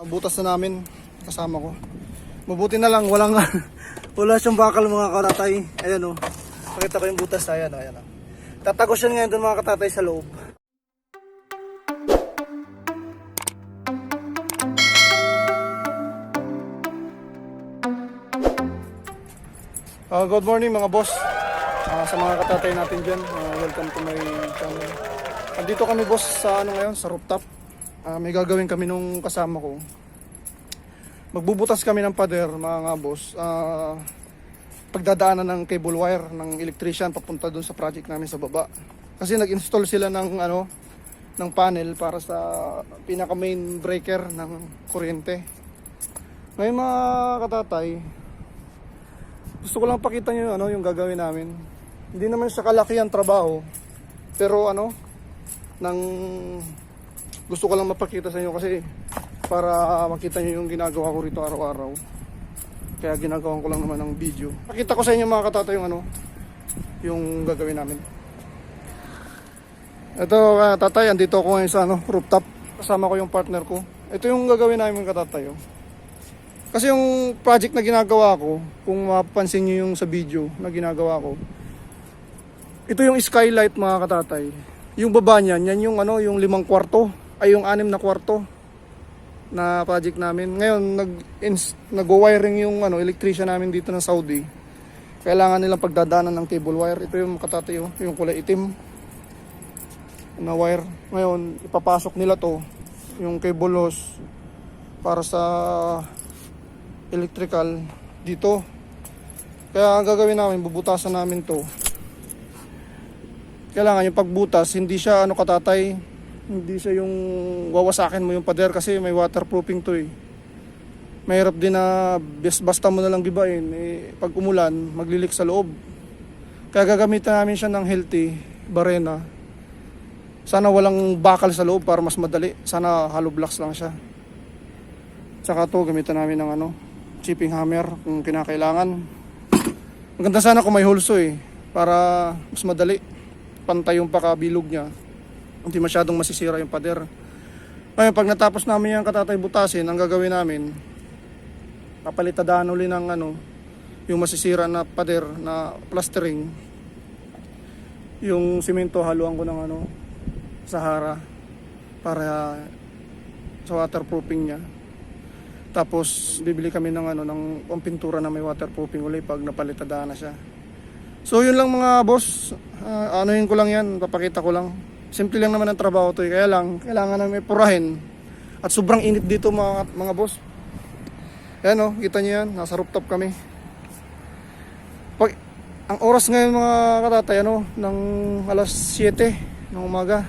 Butas na namin kasama ko. Mabuti na lang walang wala siyang bakal mga katatay. Ayan oh. Pakita ko yung butas ayan oh, ayan oh. Tatagos yan ngayon doon mga katatay sa loob. Uh, good morning mga boss. Ah, sa mga katatay natin dyan, ah, welcome to my channel. Andito kami boss sa ano ngayon, sa rooftop. Ah, may gagawin kami nung kasama ko. Magbubutas kami ng pader mga boss. Ah, pagdadaanan ng cable wire ng electrician papunta doon sa project namin sa baba. Kasi nag-install sila ng ano ng panel para sa pinaka main breaker ng kuryente. Ngayon mga katatay, gusto ko lang pakita yung, ano, yung gagawin namin. Hindi naman siya kalaki ang trabaho. Pero ano, nang gusto ko lang mapakita sa inyo kasi para makita nyo yung ginagawa ko rito araw-araw. Kaya ginagawa ko lang naman ng video. Pakita ko sa inyo mga katata yung ano, yung gagawin namin. Ito uh, tatay, andito ako ngayon sa ano, rooftop. Kasama ko yung partner ko. Ito yung gagawin namin katatay. Oh. Kasi yung project na ginagawa ko, kung mapapansin nyo yung sa video na ginagawa ko, ito yung skylight mga katatay. Yung baba niyan, yan yung ano, yung limang kwarto, ay yung anim na kwarto na project namin. Ngayon, nag nag-wiring yung ano, electrician namin dito ng Saudi. Kailangan nilang pagdadaanan ng cable wire. Ito yung katatay, oh, yung kulay itim na wire. Ngayon, ipapasok nila to, yung cable hose para sa electrical dito. Kaya ang gagawin namin, bubutasan namin to. Kailangan yung pagbutas, hindi siya ano katatay, hindi siya yung wawasakin mo yung pader kasi may waterproofing to eh. Mahirap din na bas- basta mo na lang gibain, eh, pag umulan, maglilik sa loob. Kaya gagamitan namin siya ng healthy barena. Sana walang bakal sa loob para mas madali. Sana hollow blocks lang siya. Tsaka to gamitan namin ng ano, chipping hammer kung kinakailangan. Maganda sana kung may hulso eh para mas madali pantay yung pakabilog niya. Hindi masyadong masisira yung pader. Ngayon pag natapos namin yung katatay butasin, ang gagawin namin papalitadaan uli ng ano yung masisira na pader na plastering. Yung simento haluan ko ng ano Sahara para sa waterproofing niya. Tapos bibili kami ng ano ng pampintura na may waterproofing uli pag napalitadaan na siya. So yun lang mga boss, Ah, anuhin ko lang yan, papakita ko lang. Simple lang naman ang trabaho to, eh. kaya lang kailangan namin purahin. At sobrang init dito mga mga boss. Ayan oh, kita niyo yan, nasa rooftop kami. Pag ang oras ngayon mga katatay ano, ng alas 7 ng umaga.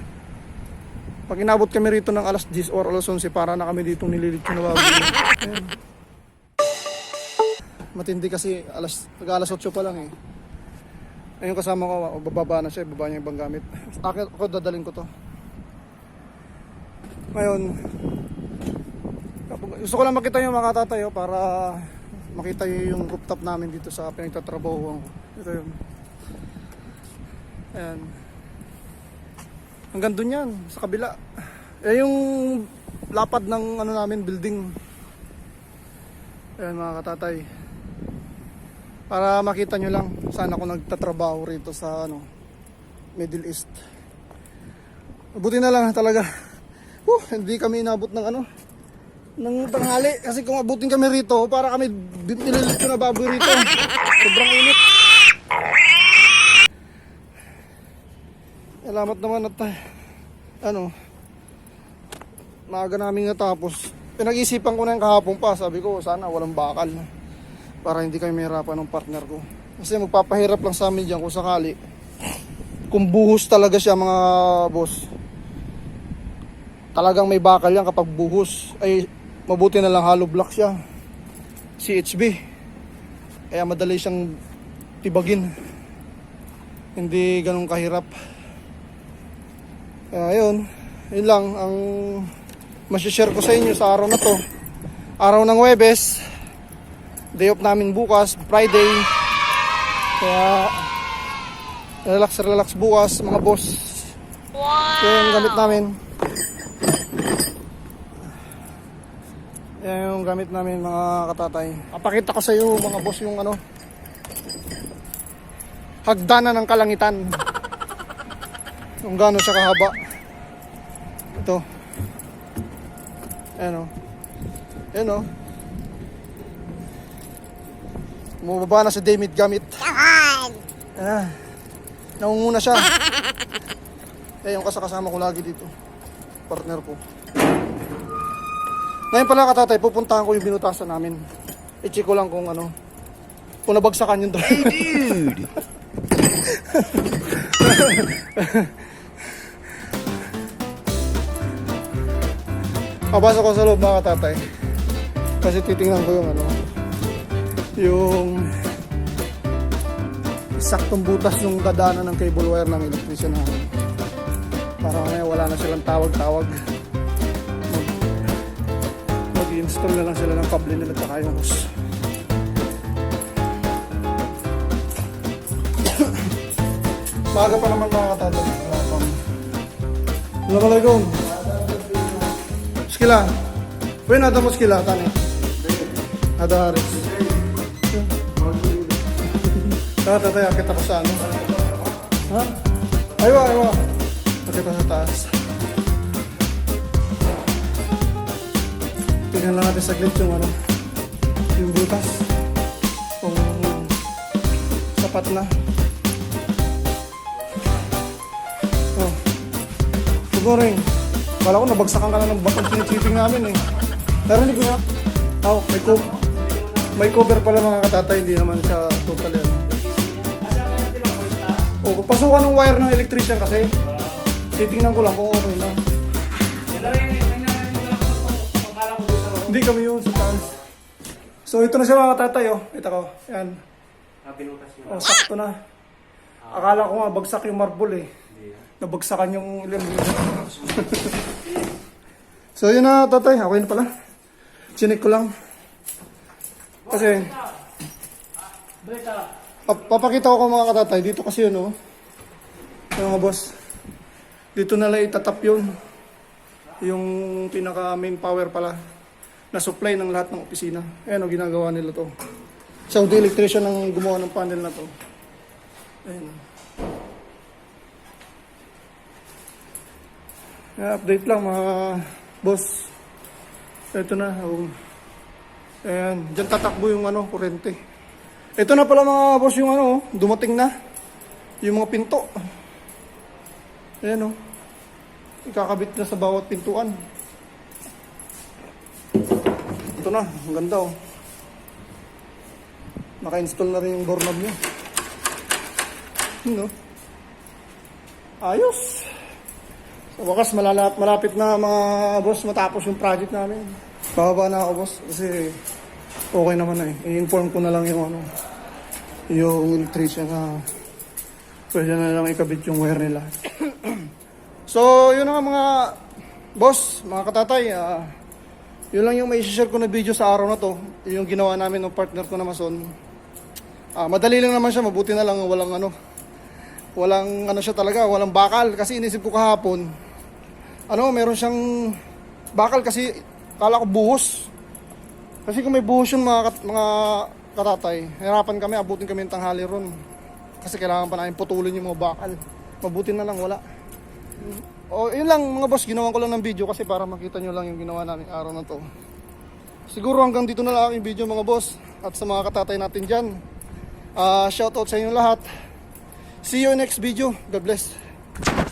Pag inabot kami rito ng alas 10 or alas 11 para na kami dito nililitsyo na bago. Ayan. Matindi kasi alas, pag alas 8 pa lang eh. Ayun kasama ko, bababa na siya, baba niya ibang gamit. Akin, ako dadalhin ko to. Ngayon, gusto ko lang makita yung mga tatayo para makita yung, rooftop namin dito sa pinagtatrabaho ko. Ito yun. Ayan. Hanggang dun yan, sa kabila. Eh yung lapad ng ano namin, building. Ayan mga katatay para makita nyo lang saan ako nagtatrabaho rito sa ano Middle East. Buti na lang talaga. Uh, hindi kami inabot ng ano ng tanghali. Kasi kung abutin kami rito para kami nililit na baboy rito. Sobrang init. Salamat naman at ah, ano maaga namin natapos. Pinag-isipan ko na yung kahapon pa. Sabi ko sana walang bakal para hindi kami mahirapan ng partner ko. Kasi magpapahirap lang sa amin dyan kung sakali. Kung buhos talaga siya mga boss. Talagang may bakal yan kapag buhos. Ay mabuti na lang hollow block siya. CHB. Kaya madali siyang tibagin. Hindi ganun kahirap. Kaya yun. Yun lang ang masishare ko sa inyo sa araw na to. Araw ng Webes day off namin bukas, Friday. Kaya relax relax bukas mga boss. Wow. Ito yung gamit namin. Yan yung gamit namin mga katatay. Papakita ko sa iyo mga boss yung ano. Hagdanan ng kalangitan. Kung gaano siya kahaba. Ito. Ayan o. Ayan o. Bumababa na si David gamit. Ah, nangunguna siya. Eh, yung kasakasama ko lagi dito. Partner ko. Ngayon pala katatay, pupuntahan ko yung binutasan namin. I-check ko lang kung ano. Kung nabagsakan yung driver. Dude. Papasok ko sa loob mga katatay. Kasi titingnan ko yung ano. Yung saktong butas ng kadaanan ng cable wire ng electrician namin. Para mamaya wala na silang tawag-tawag. Mag, mag-install na lang sila ng kable nila at yung hose. Baga pa naman mga pang... Assalamualaikum. Skila. Wen ada mo skila tani. Ada Haris. Ah, tatay, akit ako sa ano. Ha? Aywa, aywa. Akit ako sa taas. Tingnan lang natin saglit yung ano. Yung butas. Kung sapat na. Oh. Siguro rin. Kala ko nabagsakan ka na ng batong chinichiping namin eh. Narinig ko na. Oh, may, co- may cover pala mga katatay, hindi naman siya total yan. Oh, pasukan ng wire ng electrician kasi. Titingnan ko lang kung okay na. Hindi kami yun sa taas. So ito na siya mga katatay oh. Ito ko. Yan. Oh, sakto na. Akala ko nga bagsak yung marble eh. Nabagsakan yung ilang So yun na tatay, okay na pala. Chinik ko lang. Kasi Pa- papakita ko mga katatay dito kasi yun oh. Yung mga boss. Dito na lang itatap yun. Yung pinaka main power pala na supply ng lahat ng opisina. Ayan o, ginagawa nila to. Saudi electrician ang gumawa ng panel na to. Ayan o. Yeah, update lang mga boss. Ito na. Oh. Ayan. Diyan tatakbo yung ano, kurente. Ito na pala mga boss yung ano, dumating na. Yung mga pinto. Ayan oh. Ikakabit na sa bawat pintuan. Ito na, ang ganda oh. Naka-install na rin yung doorknob niya. Yun oh. Ayos. Sa wakas, malalap, malapit na mga boss matapos yung project namin. Bababa na ako boss kasi okay naman na eh. I-inform ko na lang yung ano, yung electrician na pwede na lang ikabit yung wire nila. so, yun na nga mga boss, mga katatay. ah, yun lang yung may share ko na video sa araw na to. Yung ginawa namin ng partner ko na mason. Ah, madali lang naman siya, mabuti na lang walang ano, walang ano siya talaga, walang bakal kasi inisip ko kahapon. Ano, meron siyang bakal kasi kala ko buhos. Kasi kung may buhos yun mga, kat- mga katatay, hirapan kami, abutin kami ng tanghali ron. Kasi kailangan pa namin putulin yung mga bakal. Mabuti na lang wala. O, yun lang mga boss, ginawa ko lang ng video kasi para makita nyo lang yung ginawa namin araw na to. Siguro hanggang dito na lang aking video mga boss at sa mga katatay natin dyan. Ah, shoutout sa inyo lahat. See you next video. God bless.